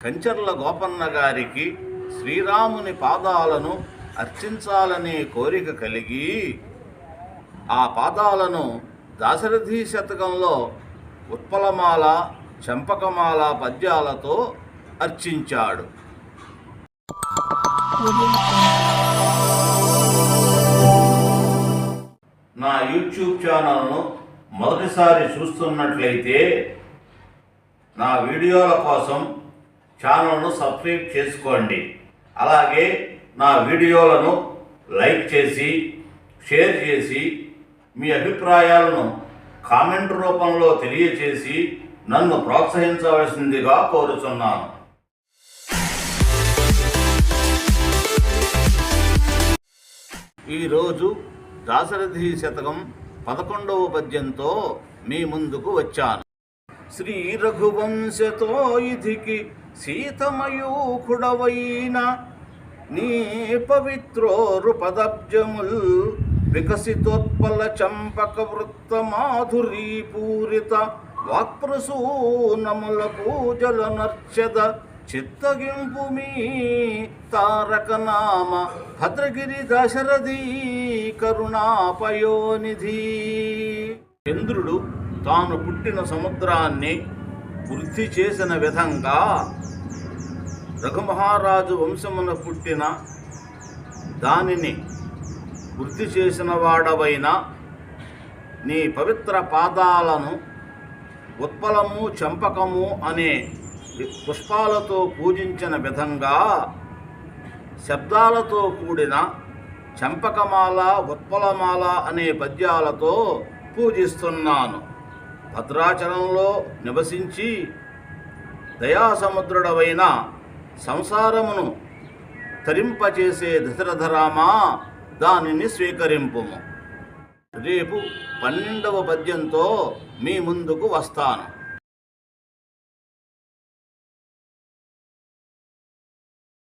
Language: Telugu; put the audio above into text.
కంచర్ల గోపన్న గారికి శ్రీరాముని పాదాలను అర్చించాలనే కోరిక కలిగి ఆ పాదాలను దాశరథి శతకంలో ఉత్పలమాల చంపకమాల పద్యాలతో అర్చించాడు. నా యూట్యూబ్ ఛానల్ను మొదటిసారి చూస్తున్నట్లయితే నా వీడియోల కోసం ఛానల్ను సబ్స్క్రైబ్ చేసుకోండి. అలాగే నా వీడియోలను లైక్ చేసి షేర్ చేసి మీ అభిప్రాయాలను కామెంట్ రూపంలో తెలియచేసి నన్ను ప్రోత్సహించవలసిందిగా కోరుచున్నాను. ఈరోజు దాశరథి శతకం పదకొండవ పద్యంతో మీ ముందుకు వచ్చాను. శ్రీ రఘువంశతో ఇధికి సీతమయూఖుడవైన నీ పవిత్రోరుపదబ్జముల్ వికసితోత్పల చంపక వృత్త మాధురీ పూరిత వాక్ప్రసూనముల పూజల నర్చద చిత్తగింపు మీ తారక నామ భద్రగిరి దశరథీ కరుణాపయోనిధి. చంద్రుడు తాను పుట్టిన సముద్రాన్ని వృద్ధి చేసిన విధంగా రఘుమహారాజు వంశమున పుట్టిన దానిని వృద్ధి చేసిన వాడవైన నీ పవిత్ర పాదాలను ఉత్పలము చంపకము అనే పుష్పాలతో పూజించిన విధంగా శబ్దాలతో కూడిన చంపకమాల ఉత్పలమాల అనే పద్యాలతో పూజిస్తున్నాను. భద్రాచలంలో నివసించి దయాసముద్రుడవైన సంసారమును తరింపచేసే దశరథరామా దానిని స్వీకరింపుము. రేపు పన్నెండవ పద్యంతో మీ ముందుకు వస్తాను.